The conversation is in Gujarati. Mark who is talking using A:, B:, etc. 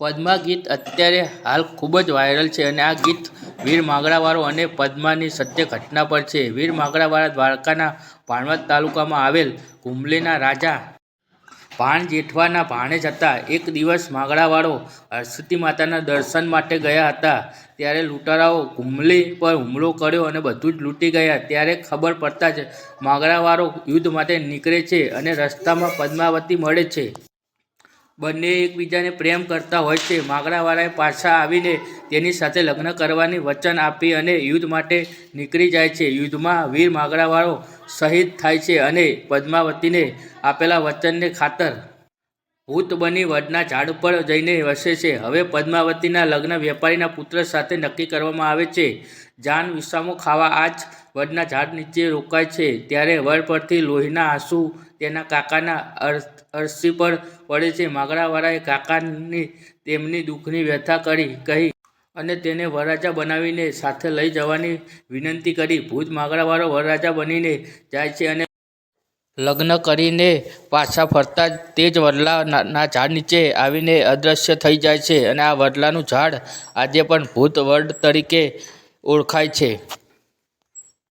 A: પદ્મા ગીત અત્યારે હાલ ખૂબ જ વાયરલ છે અને આ ગીત વીર માગડાવાળો અને પદ્માની સત્ય ઘટના પર છે. વીર માગડાવાળા દ્વારકાના ભાણવડ તાલુકામાં આવેલ કુંબલેના રાજા ભાણ જેઠવાના ભાણે હતા. એક દિવસ માગડાવાળો હરસિદ્ધિ માતાના દર્શન માટે ગયા હતા. ત્યારે લૂંટારાઓ કુંબલી પર હુમલો કર્યો અને બધું જ લૂંટી ગયા. ત્યારે ખબર પડતા જ માગડાવાળો યુદ્ધ માટે નીકળે છે અને રસ્તામાં પદ્માવતી મળે છે. બંને એકબીજાને પ્રેમ કરતા હોય છે. માગડાવાળાએ પાછા આવીને તેની સાથે લગ્ન કરવાની વચન આપી અને યુદ્ધ માટે નીકળી જાય છે. યુદ્ધમાં વીર માગડાવાળો શહીદ થાય છે અને પદ્માવતીને આપેલા વચનને ખાતર ભૂત બની વડના ઝાડ પર જઈને વસે છે. હવે પદ્માવતીના લગ્ન વેપારીના પુત્ર સાથે નક્કી કરવામાં આવે છે. જાન વિસામો ખાવા આ જ વડના ઝાડ નીચે રોકાય છે. ત્યારે વડ પરથી લોહીના આંસુ તેના કાકાના અર- અરસી પર પડે છે. માગડાવાળાએ કાકાની તેમની દુઃખની વ્યથા કરી, કહી અને તેને વરરાજા બનાવીને સાથે લઈ જવાની વિનંતી કરી. ભૂત માગડાવાળો વરરાજા બનીને જાય છે અને લગ્ન કરીને પાછા ફરતા તે જ વડલાના ઝાડ નીચે આવીને અદૃશ્ય થઈ જાય છે અને આ વડલાનું ઝાડ આજે પણ ભૂત વડ તરીકે ઓળખાય છે.